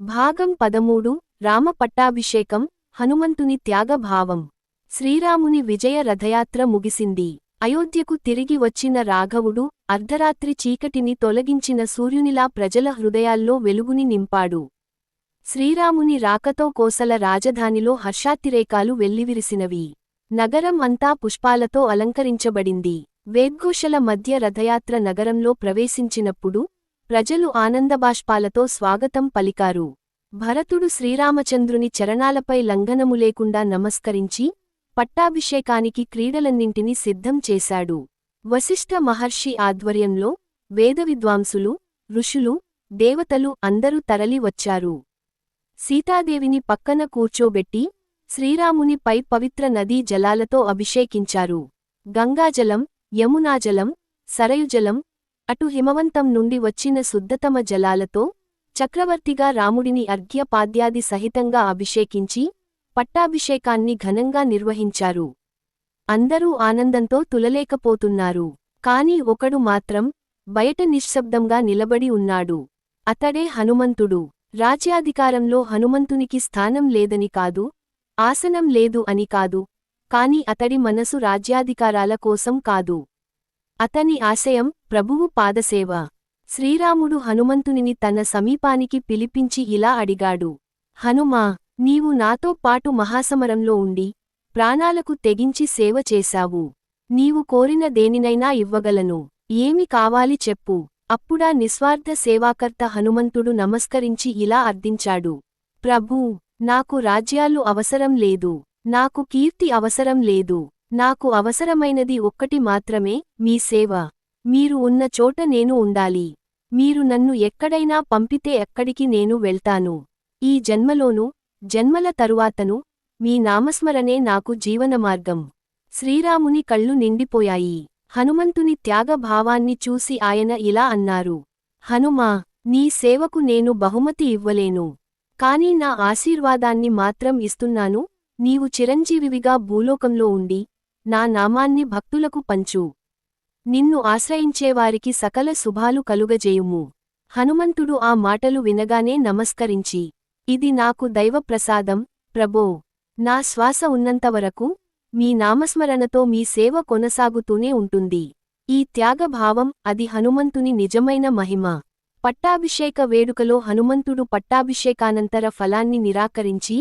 భాగం పదమూడు రామ పట్టాభిషేకం హనుమంతుని త్యాగభావం. శ్రీరాముని విజయ రథయాత్ర ముగిసింది. అయోధ్యకు తిరిగి వచ్చిన రాఘవుడు అర్ధరాత్రి చీకటిని తొలగించిన సూర్యునిలా ప్రజల హృదయాల్లో వెలుగుని నింపాడు. శ్రీరాముని రాకతో కోసల రాజధానిలో హర్షాతిరేకాలు వెల్లివిరిసినవి. నగరం అంతా పుష్పాలతో అలంకరించబడింది. వేద్ఘోషల మధ్య రథయాత్ర నగరంలో ప్రవేశించినప్పుడు ప్రజలు ఆనందబాష్పాలతో స్వాగతం పలికారు. భరతుడు శ్రీరామచంద్రుని చరణాలపై లంఘనము లేకుండా నమస్కరించి పట్టాభిషేకానికి క్రీడలన్నింటినీ సిద్ధం చేశాడు. వశిష్ఠ మహర్షి ఆధ్వర్యంలో వేదవిద్వాంసులు ఋషులు దేవతలు అందరూ తరలి వచ్చారు. సీతాదేవిని పక్కన కూర్చోబెట్టి శ్రీరామునిపై పవిత్ర నదీ జలాలతో అభిషేకించారు. గంగాజలం యమునాజలం సరయుజలం అటు హిమవంతం నుండి వచ్చిన శుద్ధతమ జలాలతో చక్రవర్తిగా రాముడిని అర్ఘ్యపాద్యాది సహితంగా అభిషేకించి పట్టాభిషేకాన్ని ఘనంగా నిర్వహించారు. అందరూ ఆనందంతో తులలేకపోతున్నారు. కాని ఒకడు మాత్రం బయట నిశ్శబ్దంగా నిలబడి ఉన్నాడు. అతడే హనుమంతుడు. రాజ్యాధికారంలో హనుమంతునికి స్థానం లేదని కాదు ఆసనం లేదు అని కాదు కాని అతడి మనసు రాజ్యాధికారాల కోసం కాదు. అతని ఆశయం ప్రభువు పాదసేవ. శ్రీరాముడు హనుమంతునిని తన సమీపానికి పిలిపించి ఇలా అడిగాడు. హనుమా నీవు నాతో పాటు మహాసమరంలో ఉండి ప్రాణాలకు తెగించి సేవ చేశావు. నీవు కోరిన దేనినైనా ఇవ్వగలను. ఏమి కావాలి చెప్పు. అప్పుడా నిస్వార్థ సేవాకర్త హనుమంతుడు నమస్కరించి ఇలా అర్థించాడు. ప్రభూ నాకు రాజ్యాలు అవసరం లేదు. నాకు కీర్తి అవసరం లేదు. నాకు అవసరమైనది ఒక్కటి మాత్రమే మీ సేవ. మీరు ఉన్న చోట నేను ఉండాలి. మీరు నన్ను ఎక్కడైనా పంపితే ఎక్కడికి నేను వెళ్తాను. ఈ జన్మలోనూ జన్మల తరువాతను మీ నామస్మరణే నాకు జీవనమార్గం. శ్రీరాముని కళ్ళు నిండిపోయాయి. హనుమంతుని త్యాగభావాన్ని చూసి ఆయన ఇలా అన్నారు. హనుమా నీ సేవకు నేను బహుమతి ఇవ్వలేను. కాని నా ఆశీర్వాదాన్ని మాత్రం ఇస్తున్నాను. నీవు చిరంజీవివిగా భూలోకంలో ఉండి నా నామాన్ని భక్తులకు పంచు. నిన్ను ఆశ్రయించేవారికి సకల శుభాలు కలుగజేయుము. హనుమంతుడు ఆ మాటలు వినగానే నమస్కరించి ఇది నాకు దైవప్రసాదం ప్రభో! నా శ్వాస ఉన్నంతవరకు మీ నామస్మరణతో మీ సేవ కొనసాగుతూనే ఉంటుంది. ఈ త్యాగభావం అది హనుమంతుని నిజమైన మహిమ. పట్టాభిషేక వేడుకలో హనుమంతుడు పట్టాభిషేకానంతర ఫలాన్ని నిరాకరించి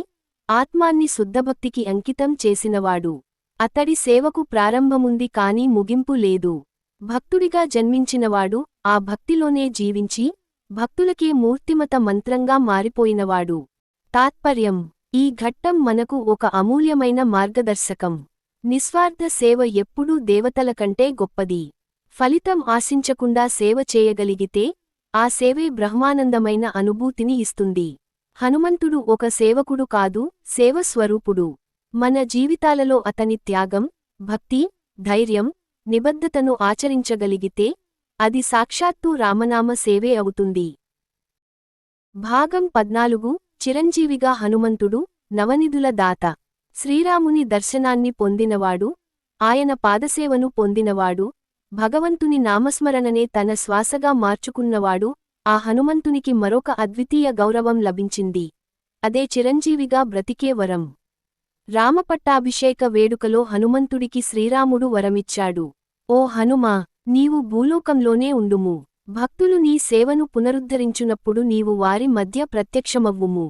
ఆత్మాన్ని శుద్ధభక్తికి అంకితం చేసినవాడు. అతడి సేవకు ప్రారంభముంది కాని ముగింపు లేదు. భక్తుడిగా జన్మించినవాడు ఆ భక్తిలోనే జీవించి భక్తులకే మూర్తిమత మంత్రంగా మారిపోయినవాడు. తాత్పర్యం. ఈ ఘట్టం మనకు ఒక అమూల్యమైన మార్గదర్శకం. నిస్వార్థ సేవ ఎప్పుడూ దేవతల కంటే గొప్పది. ఫలితం ఆశించకుండా సేవ చేయగలిగితే ఆ సేవే బ్రహ్మానందమైన అనుభూతిని ఇస్తుంది. హనుమంతుడు ఒక సేవకుడు కాదు సేవస్వరూపుడు మన జీవితాలలో అతని త్యాగం భక్తి ధైర్యం నిబద్ధతను ఆచరించగలిగితే అది సాక్షాత్తూ రామనామ సేవే అవుతుంది. భాగం పద్నాలుగు. చిరంజీవిగా హనుమంతుడు నవనిధుల దాత. శ్రీరాముని దర్శనాన్ని పొందినవాడు ఆయన పాదసేవను పొందినవాడు భగవంతుని నామస్మరణనే తన శ్వాసగా మార్చుకున్నవాడు ఆ హనుమంతునికి మరొక అద్వితీయ గౌరవం లభించింది. అదే చిరంజీవిగా బ్రతికే వరం. రామపట్టాభిషేక వేడుకలో హనుమంతుడికి శ్రీరాముడు వరమిచ్చాడు. ఓ హనుమా నీవు భూలోకంలోనే ఉండుము. భక్తులు నీ సేవను పునరుద్ధరించునప్పుడు నీవు వారి మధ్య ప్రత్యక్షమవ్వుము.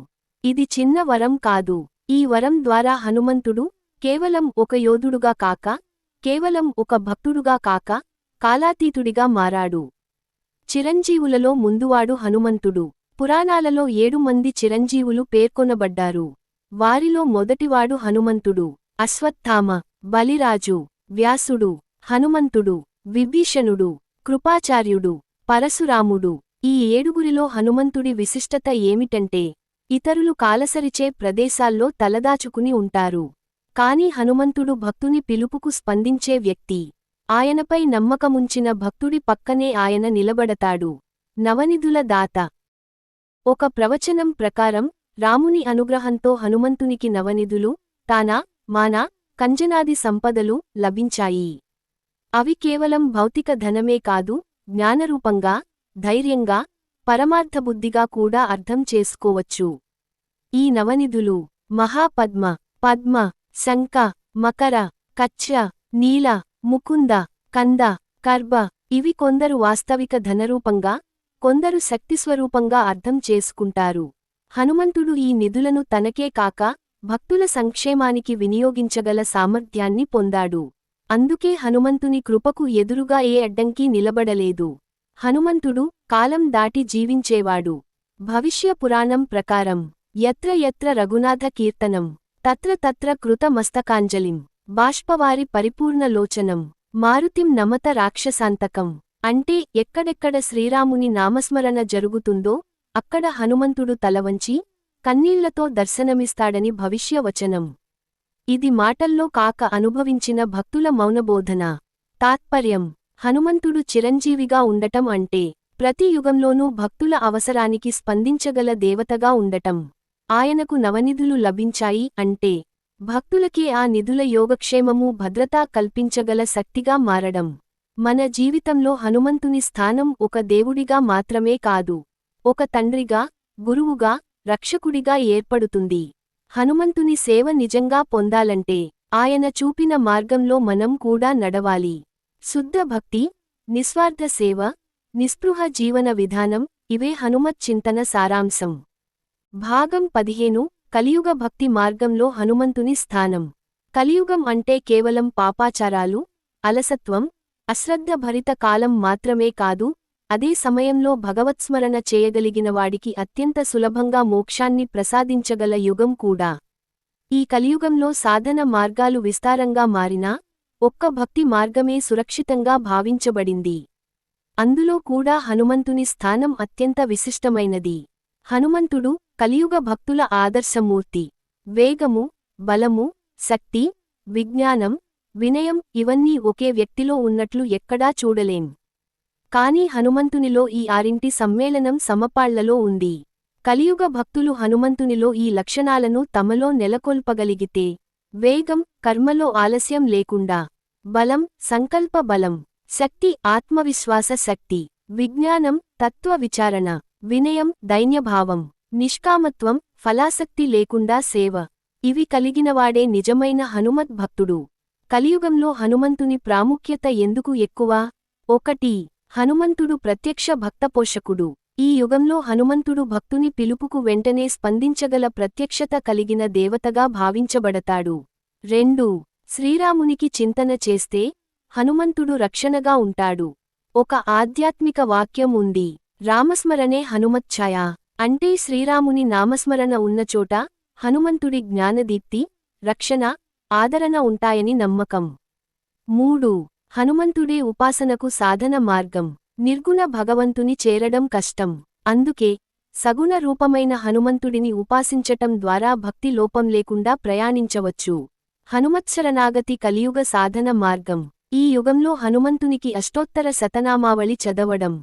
ఇది చిన్న వరం కాదు. ఈ వరం ద్వారా హనుమంతుడు కేవలం ఒక యోధుడుగా కాక కేవలం ఒక భక్తుడుగా కాక కాలాతీతుడిగా మారాడు. చిరంజీవులలో ముందువాడు హనుమంతుడు. పురాణాలలో ఏడు మంది చిరంజీవులు పేర్కొనబడ్డారు. వారిలో మొదటివాడు హనుమంతుడు అశ్వత్థామ బలిరాజు వ్యాసుడు హనుమంతుడు విభీషణుడు కృపాచార్యుడు పరశురాముడు. ఈ ఏడుగురిలో హనుమంతుడి విశిష్టత ఏమిటంటే ఇతరులు కాలసరిచే ప్రదేశాల్లో తలదాచుకుని ఉంటారు. కాని హనుమంతుడు భక్తుని పిలుపుకు స్పందించే వ్యక్తి. ఆయనపై నమ్మకముంచిన భక్తుడి పక్కనే ఆయన నిలబడతాడు. నవనిధుల దాత. ఒక ప్రవచనం ప్రకారం రాముని అనుగ్రహంతో హనుమంతునికి నవనిధులు తానా మానా కంజనాది సంపదలు లభించాయి. అవి కేవలం భౌతిక ధనమే కాదు జ్ఞానరూపంగా ధైర్యంగా పరమార్థబుద్ధిగా కూడా అర్థం చేసుకోవచ్చు. ఈ నవనిధులు మహాపద్మ పద్మ శంఖ మకర కచ్చ నీల ముకుంద కంద కర్బ ఇవి కొందరు వాస్తవిక ధనరూపంగా కొందరు శక్తిస్వరూపంగా అర్థం చేసుకుంటారు. హనుమంతుడు ఈ నిధులను తనకే కాక భక్తుల సంక్షేమానికి వినియోగించగల సామర్థ్యాన్ని పొందాడు. అందుకే హనుమంతుని కృపకు ఎదురుగా ఏ అడ్డంకీ నిలబడలేదు. హనుమంతుడు కాలం దాటి జీవించేవాడు. భవిష్య పురాణం ప్రకారం ఎత్ర ఎత్ర రఘునాథ కీర్తనం తత్ర తత్ర కృత మస్తకాంజలిం బాష్పవారి పరిపూర్ణలోచనం మారుతిం నమత రాక్షసాంతకం అంటే ఎక్కడెక్కడ శ్రీరాముని నామస్మరణ జరుగుతుందో అక్కడ హనుమంతుడు తలవంచి కన్నీళ్ళతో దర్శనమిస్తాడని భవిష్యవచనం. ఇది మాటల్లో కాక అనుభవించిన భక్తుల మౌనబోధన. తాత్పర్యం. హనుమంతుడు చిరంజీవిగా ఉండటం అంటే ప్రతి యుగంలోనూ భక్తుల అవసరానికి స్పందించగల దేవతగా ఉండటం. ఆయనకు నవనిధులు లభించాయి అంటే భక్తులకే ఆ నిధుల యోగక్షేమము భద్రతా కల్పించగల శక్తిగా మారడం. మన జీవితంలో హనుమంతుని స్థానం ఒక దేవుడిగా మాత్రమే కాదు. ఒక తండ్రిగా గురువుగా రక్షకుడిగా ఏర్పడుతుంది. హనుమంతుని సేవ నిజంగా పొందాలంటే ఆయన చూపిన మార్గంలో మనం కూడా నడవాలి. శుద్ధ భక్తి నిస్వార్థ సేవ నిస్పృహ జీవన విధానం ఇవే హనుమత్ చింతన సారాంశం. భాగం పదిహేను కలియుగ భక్తి మార్గంలో హనుమంతుని స్థానం. కలియుగం అంటే కేవలం పాపాచారాలు అలసత్వం అశ్రద్ధభరిత కాలం మాత్రమే కాదు అదే సమయంలో భగవత్స్మరణ చేయగలిగినవాడికి అత్యంత సులభంగా మోక్షాన్ని ప్రసాదించగల యుగం కూడా. ఈ కలియుగంలో సాధన మార్గాలు విస్తారంగా మారినా ఒక్క భక్తి మార్గమే సురక్షితంగా భావించబడింది. అందులో కూడా హనుమంతుని స్థానం అత్యంత విశిష్టమైనది. హనుమంతుడు కలియుగ భక్తుల ఆదర్శమూర్తి. వేగము బలము శక్తి విజ్ఞానం వినయం ఇవన్నీ ఒకే వ్యక్తిలో ఉన్నట్లు ఎక్కడా చూడలేం. కాని హనుమంతునిలో ఈ ఆరింటి సమ్మేళనం సమపాళ్ళలో ఉంది. కలియుగ భక్తులు హనుమంతునిలో ఈ లక్షణాలను తమలో నెలకొల్పగలిగితే వేగం కర్మలో ఆలస్యం లేకుండా బలం సంకల్ప బలం శక్తి ఆత్మవిశ్వాస శక్తి విజ్ఞానం తత్వ విచారణ వినయం దైన్యభావం నిష్కామత్వం ఫలాసక్తి లేకుండా సేవ ఇవి కలిగినవాడే నిజమైన హనుమత్ భక్తుడు కలియుగంలో హనుమంతుని ప్రాముఖ్యత ఎందుకు ఎక్కువ? ఒకటి హనుమంతుడు ప్రత్యక్ష భక్తపోషకుడు ఈ యుగంలో హనుమంతుడు భక్తుని పిలుపుకు వెంటనే స్పందించగల ప్రత్యక్షత కలిగిన దేవతగా భావించబడతాడు. రెండు శ్రీరామునికి చింతన చేస్తే హనుమంతుడు రక్షణగా ఉంటాడు. ఒక ఆధ్యాత్మిక వాక్యం ఉంది. రామస్మరణే హనుమచ్ఛాయ. అంటే శ్రీరాముని నామస్మరణ ఉన్నచోట హనుమంతుడి జ్ఞానదీప్తి రక్షణ ఆదరణ ఉంటాయని నమ్మకం. మూడు హనుమంతుడే ఉపాసనకు సాధన మార్గం. నిర్గుణ భగవంతుని చేరడం కష్టం. అందుకే సగుణ రూపమైన హనుమంతుడిని ఉపాసించటం ద్వారా భక్తి లోపం లేకుండా ప్రయాణించవచ్చు. హనుమత్సరనాగతి కలియుగ సాధన మార్గం. ఈ యుగంలో హనుమంతునికి అష్టోత్తర శతనామావళి చదవడం.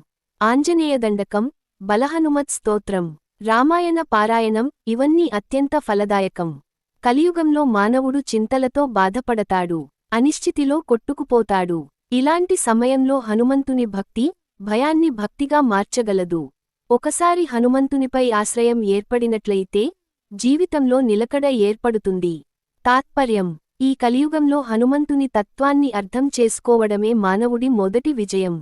ఆంజనేయదండకం బలహనుమత్ స్తోత్రం రామాయణ పారాయణం ఇవన్నీ అత్యంత ఫలదాయకం. కలియుగంలో మానవుడు చింతలతో బాధపడతాడు. అనిశ్చితిలో కొట్టుకుపోతాడు. ఇలాంటి సమయంలో హనుమంతుని భక్తి భయాన్ని భక్తిగా మార్చగలదు. ఒకసారి హనుమంతునిపై ఆశ్రయం ఏర్పడినట్లయితే జీవితంలో నిలకడ ఏర్పడుతుంది. తాత్పర్యం. ఈ కలియుగంలో హనుమంతుని తత్వాన్ని అర్థం చేసుకోవడమే మానవుడి మొదటి విజయం.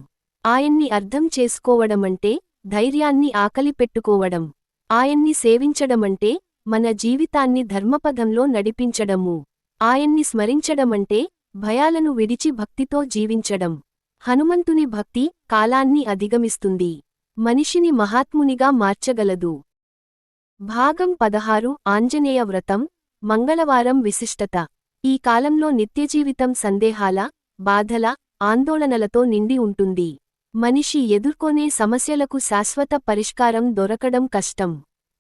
ఆయన్ని అర్థం చేసుకోవడమంటే ధైర్యాన్ని ఆకలి పెట్టుకోవడం ఆయన్ని సేవించడమంటే మన జీవితాన్ని ధర్మపథంలో నడిపించడము. ఆయన్ని స్మరించడమంటే భయాలను విడిచి భక్తితో జీవించడం. హనుమంతుని భక్తి కాలాన్ని అధిగమిస్తుంది. మనిషిని మహాత్మునిగా మార్చగలదు. భాగం పదహారు. ఆంజనేయ వ్రతం మంగళవారం విశిష్టత. ఈ కాలంలో నిత్యజీవితం సందేహాల బాధల ఆందోళనలతో నిండి ఉంటుంది. మనిషి ఎదుర్కొనే సమస్యలకు శాశ్వత పరిష్కారం దొరకడం కష్టం.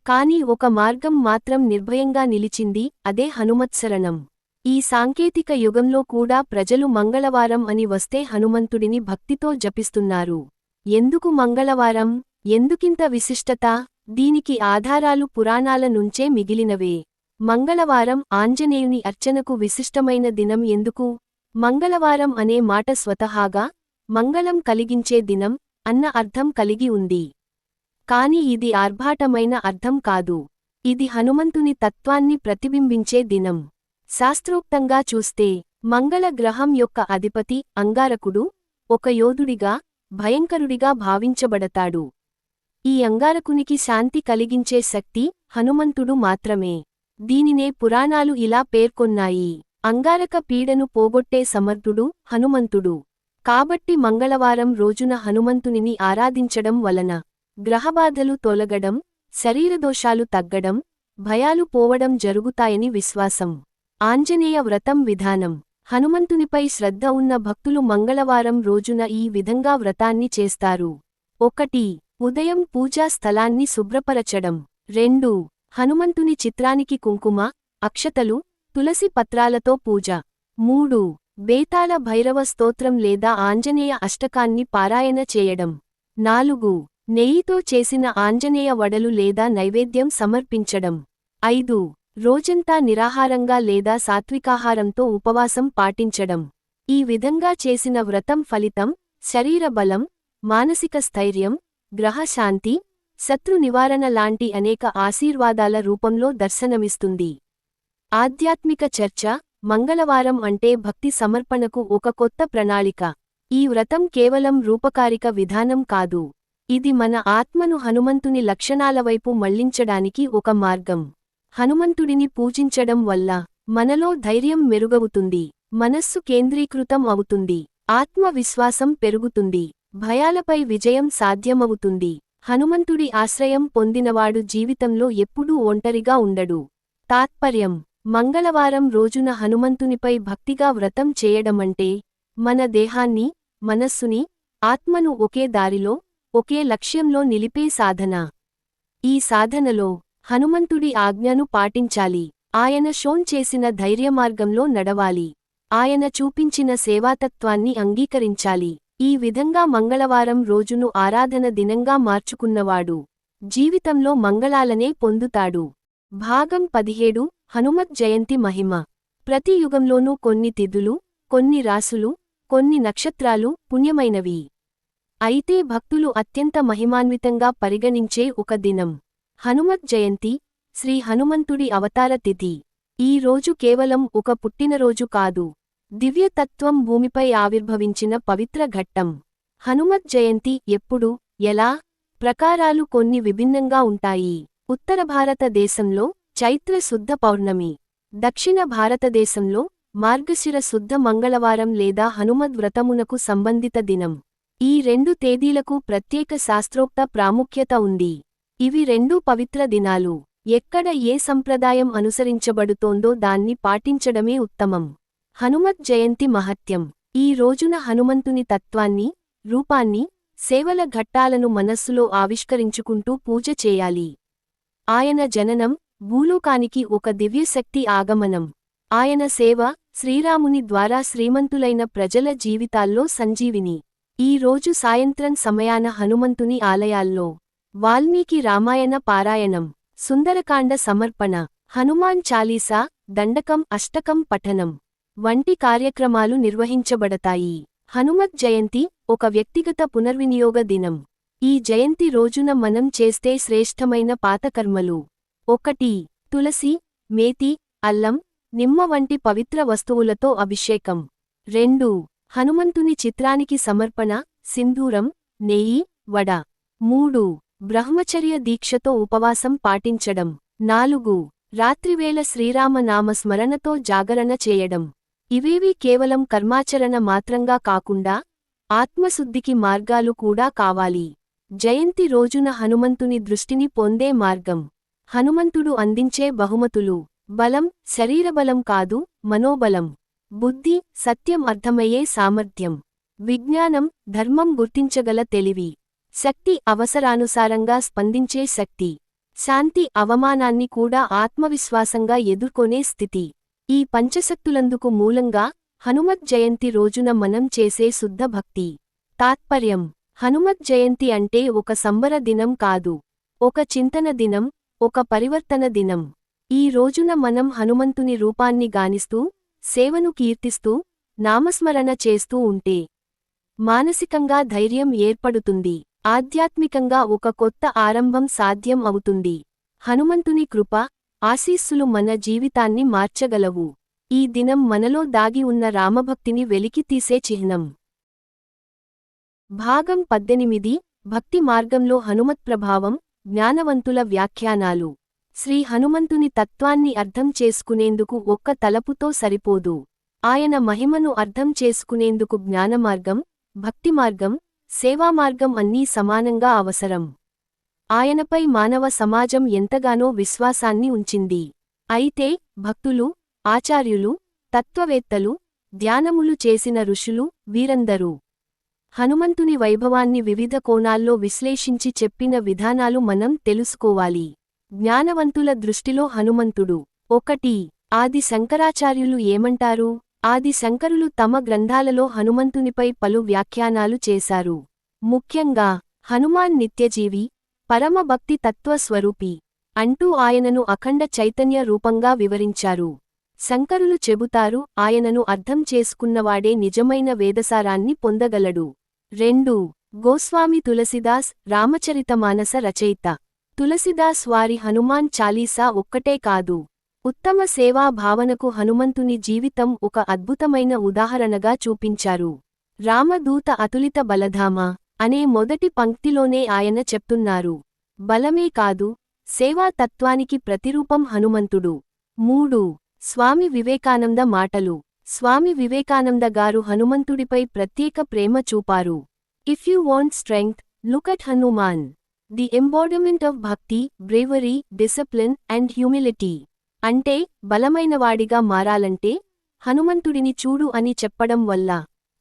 కాని ఒక మార్గం మాత్రం నిర్భయంగా నిలిచింది అదే హనుమత్సరణం. ఈ సాంకేతిక యుగంలో కూడా ప్రజలు మంగళవారం అని వస్తే హనుమంతుడిని భక్తితో జపిస్తున్నారు. ఎందుకు మంగళవారం? ఎందుకింత విశిష్టత? దీనికి ఆధారాలు పురాణాల నుంచే మిగిలినవే. మంగళవారం ఆంజనేయుని అర్చనకు విశిష్టమైన దినం ఎందుకు? మంగళవారం అనే మాట స్వతహాగా మంగళం కలిగించే దినం అన్న అర్థం కలిగి ఉంది. కాని ఇది ఆర్భాటమైన అర్థం కాదు. ఇది హనుమంతుని తత్వాన్ని ప్రతిబింబించే దినం. శాస్త్రోక్తంగా చూస్తే మంగళ గ్రహం యొక్క అధిపతి అంగారకుడు ఒక యోధుడిగా భయంకరుడిగా భావించబడతాడు. ఈ అంగారకునికి శాంతి కలిగించే శక్తి హనుమంతుడు మాత్రమే. దీనినే పురాణాలు ఇలా పేర్కొన్నాయి. అంగారక పీడను పోగొట్టే సమర్థుడు హనుమంతుడు. కాబట్టి మంగళవారం రోజున హనుమంతునిని ఆరాధించడం వలన గ్రహబాధలు తొలగడం శరీరదోషాలు తగ్గడం భయాలు పోవడం జరుగుతాయని విశ్వాసం. ఆంజనేయ వ్రతం విధానం. హనుమంతునిపై శ్రద్ధ ఉన్న భక్తులు మంగళవారం రోజున ఈ విధంగా వ్రతాన్ని చేస్తారు. ఒకటి ఉదయం పూజా స్థలాన్ని శుభ్రపరచడం. రెండు హనుమంతుని చిత్రానికి కుంకుమ అక్షతలు తులసి పత్రాలతో పూజ. మూడు బేతాళ భైరవ స్తోత్రం లేదా ఆంజనేయ అష్టకాన్ని పారాయణ చేయడం. నాలుగు నెయ్యితో చేసిన ఆంజనేయ వడలు లేదా నైవేద్యం సమర్పించడం. ఐదు రోజంతా నిరాహారంగా లేదా సాత్వికాహారంతో ఉపవాసం పాటించడం. ఈ విధంగా చేసిన వ్రతం ఫలితం శరీర బలం మానసిక స్థైర్యం గ్రహశాంతి శత్రు నివారణ లాంటి అనేక ఆశీర్వాదాల రూపంలో దర్శనమిస్తుంది. ఆధ్యాత్మిక చర్చ మంగళవారం అంటే భక్తి సమర్పణకు ఒక కొత్త ప్రణాళిక. ఈ వ్రతం కేవలం రూపకారిక విధానం కాదు. ఇది మన ఆత్మను హనుమంతుని లక్షణాల వైపు మళ్ళించడానికి ఒక మార్గం. హనుమంతుడిని పూజించడం వల్ల మనలో ధైర్యం మెరుగవుతుంది మనస్సు కేంద్రీకృతం అవుతుంది ఆత్మవిశ్వాసం పెరుగుతుంది భయాలపై విజయం సాధ్యమవుతుంది. హనుమంతుడి ఆశ్రయం పొందినవాడు జీవితంలో ఎప్పుడూ ఒంటరిగా ఉండడు. తాత్పర్యం మంగళవారం రోజున హనుమంతునిపై భక్తిగా వ్రతం చేయడమంటే మన దేహాన్ని మనస్సుని ఆత్మను ఒకే దారిలో ఒకే లక్ష్యంలో నిలిపే సాధన. ఈ సాధనలో హనుమంతుడి ఆజ్ఞను పాటించాలి. ఆయన షోన్ చేసిన ధైర్యమార్గంలో నడవాలి. ఆయన చూపించిన సేవాతత్వాన్ని అంగీకరించాలి. ఈ విధంగా మంగళవారం రోజును ఆరాధన దినంగా మార్చుకున్నవాడు. జీవితంలో మంగళాలనే పొందుతాడు. భాగం పదిహేడు హనుమత్ జయంతి మహిమ. ప్రతి యుగంలోనూ కొన్ని తిథులు కొన్ని రాసులు కొన్ని నక్షత్రాలు పుణ్యమైనవి. అయితే భక్తులు అత్యంత మహిమాన్వితంగా పరిగణించే ఒక దినం. హనుమత్ జయంతి శ్రీ హనుమంతుడి అవతార తిథి. ఈ రోజు కేవలం ఒక పుట్టినరోజు కాదు. దివ్యతత్వం భూమిపై ఆవిర్భవించిన పవిత్ర ఘట్టం. హనుమత్ జయంతి ఎప్పుడు ఎలా ప్రకారాలు కొన్ని విభిన్నంగా ఉంటాయి. ఉత్తర భారతదేశంలో చైత్ర శుద్ధ పౌర్ణమి. దక్షిణ భారతదేశంలో మార్గశిర శుద్ధ మంగళవారం లేదా హనుమద్ వ్రతమునకు సంబంధిత దినం. ఈ రెండు తేదీలకు ప్రత్యేక శాస్త్రోక్త ప్రాముఖ్యత ఉంది. ఇవి రెండూ పవిత్ర దినాలు. ఎక్కడ ఏ సంప్రదాయం అనుసరించబడుతోందో దాన్ని పాటించడమే ఉత్తమం. హనుమత్ జయంతి మహత్యం. ఈ రోజున హనుమంతుని తత్వాన్ని రూపాన్ని సేవల ఘట్టాలను మనస్సులో ఆవిష్కరించుకుంటూ పూజ చేయాలి. ఆయన జననం భూలోకానికి ఒక దివ్యశక్తి ఆగమనం. ఆయన సేవ శ్రీరాముని ద్వారా శ్రీమంతులైన ప్రజల జీవితాల్లో సంజీవిని. ఈ రోజు సాయంత్రం సమయాన హనుమంతుని ఆలయాల్లో వాల్మీకి రామాయణ పారాయణం సుందరకాండ సమర్పణ హనుమాన్ చాలీసా దండకం అష్టకం పఠనం వంటి కార్యక్రమాలు నిర్వహించబడతాయి. హనుమత్ జయంతి ఒక వ్యక్తిగత పునర్వినియోగ దినం. ఈ జయంతి రోజున మనం చేస్తే శ్రేష్టమైన పాతకర్మలు. ఒకటి తులసి మేతి అల్లం నిమ్మ వంటి పవిత్ర వస్తువులతో అభిషేకం. రెండు హనుమంతుని చిత్రానికి సమర్పణ సింధూరం నెయ్యి వడ. మూడు బ్రహ్మచర్య దీక్షతో ఉపవాసం పాటించడం. నాలుగు. రాత్రివేళ శ్రీరామనామ స్మరణతో జాగరణ చేయడం. ఇవేవీ కేవలం కర్మాచరణ మాత్రంగా కాకుండా ఆత్మశుద్ధికి మార్గాలు కూడా కావాలి. జయంతి రోజున హనుమంతుని దృష్టిని పొందే మార్గం. హనుమంతుడు అందించే బహుమతులు. బలం శరీరబలం కాదు మనోబలం. బుద్ధి సత్యం అర్థమయ్యే సామర్థ్యం. విజ్ఞానం ధర్మం గుర్తించగల తెలివి. శక్తి అవసరానుసారంగా స్పందించే శక్తి. శాంతి అవమానాన్ని కూడా ఆత్మవిశ్వాసంగా ఎదుర్కొనే స్థితి. ఈ పంచశక్తులందుకు మూలంగా హనుమత్ జయంతి రోజున మనం చేసే శుద్ధ భక్తి. తాత్పర్యం. హనుమత్ జయంతి అంటే ఒక సంబర దినం కాదు. ఒక చింతన దినం ఒక పరివర్తన దినం. ఈ రోజున మనం హనుమంతుని రూపాన్ని గానిస్తూ సేవను కీర్తిస్తూ నామస్మరణ చేస్తూ ఉంటే మానసికంగా ధైర్యం ఏర్పడుతుంది. ఆధ్యాత్మికంగా ఒక కొత్త ఆరంభం సాధ్యం అవుతుంది. హనుమంతుని కృప ఆశీస్సులు మన జీవితాన్ని మార్చగలవు. ఈ దినం మనలో దాగి ఉన్న రామభక్తిని వెలికితీసే చిహ్నం. భాగం పద్దెనిమిది. భక్తి మార్గంలో హనుమత్ప్రభావం జ్ఞానవంతుల వ్యాఖ్యానాలు. శ్రీ హనుమంతుని తత్వాన్ని అర్థం చేసుకునేందుకు ఒక్క తలపుతో సరిపోదు. ఆయన మహిమను అర్థం చేసుకునేందుకు జ్ఞానమార్గం భక్తిమార్గం సేవామార్గం అన్నీ సమానంగా అవసరం. ఆయనపై మానవ సమాజం ఎంతగానో విశ్వాసాన్ని ఉంచింది. అయితే భక్తులు ఆచార్యులు తత్వవేత్తలు ధ్యానములు చేసిన ఋషులు వీరందరూ హనుమంతుని వైభవాన్ని వివిధ కోణాల్లో విశ్లేషించి చెప్పిన విధానాలు మనం తెలుసుకోవాలి. జ్ఞానవంతుల దృష్టిలో హనుమంతుడు. ఒకటి ఆది శంకరాచార్యులు ఏమంటారు? ఆది శంకరులు తమ గ్రంథాలలో హనుమంతునిపై పలు వ్యాఖ్యానాలు చేశారు. ముఖ్యంగా హనుమాన్ నిత్యజీవి పరమభక్తి తత్వస్వరూపి అంటూ ఆయనను అఖండ చైతన్య రూపంగా వివరించారు. శంకరులు చెబుతారు ఆయనను అర్థం చేసుకున్నవాడే నిజమైన వేదసారాన్ని పొందగలడు. రెండు గోస్వామి తులసిదాస్ రామచరితమానస రచయిత. తులసిదాస్ వారి హనుమాన్ చాలీసా ఒక్కటే కాదు. ఉత్తమ సేవా భావనకు హనుమంతుని జీవితం ఒక అద్భుతమైన ఉదాహరణగా చూపించారు. రామదూత అతులిత బలధామ అనే మొదటి పంక్తిలోనే ఆయన చెప్తున్నారు. బలమే కాదు సేవా తత్వానికి ప్రతిరూపం హనుమంతుడు. మూడు స్వామి వివేకానంద మాటలు. స్వామి వివేకానంద గారు హనుమంతుడిపై ప్రత్యేక ప్రేమ చూపారు. If you want strength look at Hanuman the embodiment of bhakti bravery discipline and humility అంటే బలమైనవాడిగా మారాలంటే హనుమంతుడిని చూడు అని చెప్పడం వల్ల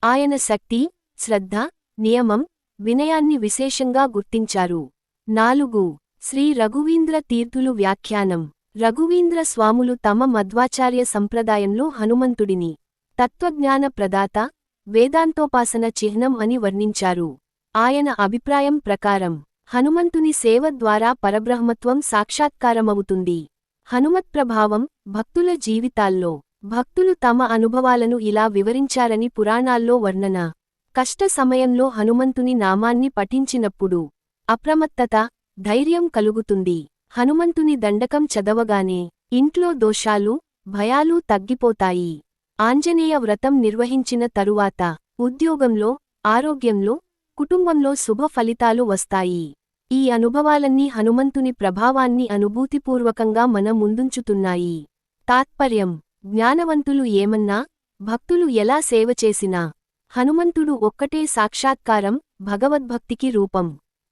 ఆయన శక్తి శ్రద్ధ నియమం వినయాన్ని విశేషంగా గుర్తించారు. నాలుగు. శ్రీ రఘువీంద్ర తీర్థులు వ్యాఖ్యానం. రఘువీంద్ర స్వాములు తమ మధ్వాచార్య సంప్రదాయంలో హనుమంతుడిని తత్వజ్ఞాన ప్రదాత వేదాంతోపాసన చిహ్నం అని వర్ణించారు. ఆయన అభిప్రాయం ప్రకారం హనుమంతుని సేవ ద్వారా పరబ్రహ్మత్వం సాక్షాత్కారమవుతుంది. హనుమత్ప్రభావం భక్తుల జీవితాల్లో. భక్తులు తమ అనుభవాలను ఇలా వివరించారని పురాణాల్లో వర్ణన. కష్ట సమయంలో హనుమంతుని నామాన్ని పఠించినప్పుడు అప్రమత్తత ధైర్యం కలుగుతుంది. హనుమంతుని దండకం చదవగానే ఇంట్లో దోషాలు భయాలు తగ్గిపోతాయి. ఆంజనేయ వ్రతం నిర్వహించిన తరువాత ఉద్యోగంలో ఆరోగ్యంలో కుటుంబంలో శుభ ఫలితాలు వస్తాయి. ఈ అనుభవాలన్నీ హనుమంతుని ప్రభావాన్ని అనుభూతిపూర్వకంగా మన ముందుంచుతున్నాయి. తాత్పర్యం. జ్ఞానవంతులు ఏమన్నా? భక్తులు ఎలా సేవ చేసినా? హనుమంతుడు ఒక్కటే సాక్షాత్కారం భగవద్భక్తికి రూపం.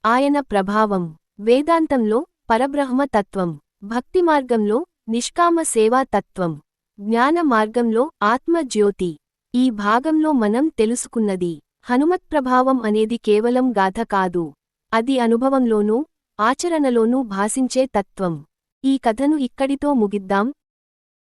ఆయన ప్రభావం. వేదాంతంలో పరబ్రహ్మ తత్వం. భక్తి మార్గంలో నిష్కామ సేవా తత్వం. జ్ఞాన మార్గంలో ఆత్మజ్యోతి. ఈ భాగంలో మనం తెలుసుకున్నది. హనుమత్ప్రభావం అనేది కేవలం గాథ కాదు. అది అనుభవంలోనూ ఆచరణలోనూ భాసించే తత్వం. ఈ కథను ఇక్కడితో ముగిద్దాం.